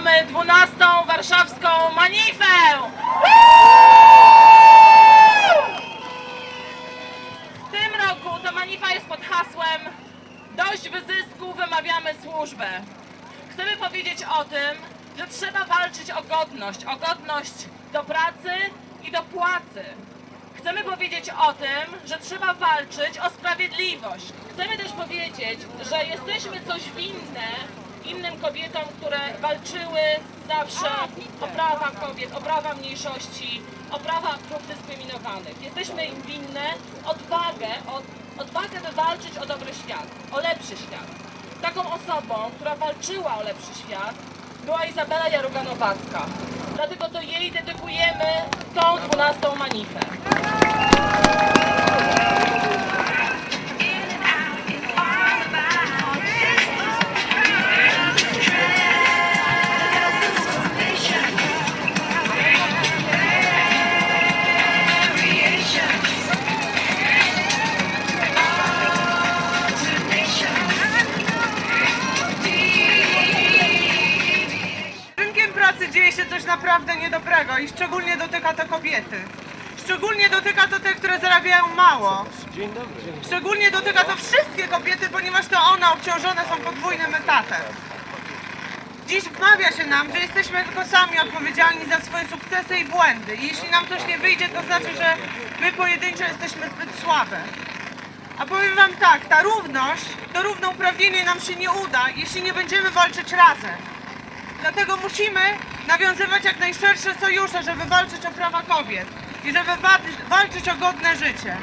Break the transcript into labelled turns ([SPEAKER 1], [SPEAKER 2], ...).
[SPEAKER 1] 12 warszawską Manifę! W tym roku ta Manifa jest pod hasłem Dość wyzysku, wymawiamy służbę. Chcemy powiedzieć o tym, że trzeba walczyć o godność, o godność do pracy i do płacy. Chcemy powiedzieć o tym, że trzeba walczyć o sprawiedliwość. Chcemy też powiedzieć, że jesteśmy coś winne innym kobietom, które walczyły zawsze o prawa kobiet, o prawa mniejszości, o prawa grup dyskryminowanych. Jesteśmy im winne odwagę, od, odwagę by walczyć o dobry świat, o lepszy świat. Taką osobą, która walczyła o lepszy świat, była Izabela Jaruga-Nowacka. Dlatego to jej dedykujemy tą 12 manifę.
[SPEAKER 2] Pracy dzieje się coś naprawdę niedobrego i szczególnie dotyka to kobiety. Szczególnie dotyka to te, które zarabiają mało. Szczególnie dotyka to wszystkie kobiety, ponieważ to one obciążone są podwójnym etatem. Dziś wmawia się nam, że jesteśmy tylko sami odpowiedzialni za swoje sukcesy i błędy. I jeśli nam coś nie wyjdzie, to znaczy, że my pojedynczo jesteśmy zbyt słabe. A powiem wam tak, ta równość, to równouprawnienie nam się nie uda, jeśli nie będziemy walczyć razem. Dlatego musimy nawiązywać jak najszersze sojusze, żeby walczyć o prawa kobiet i żeby walczyć o godne życie.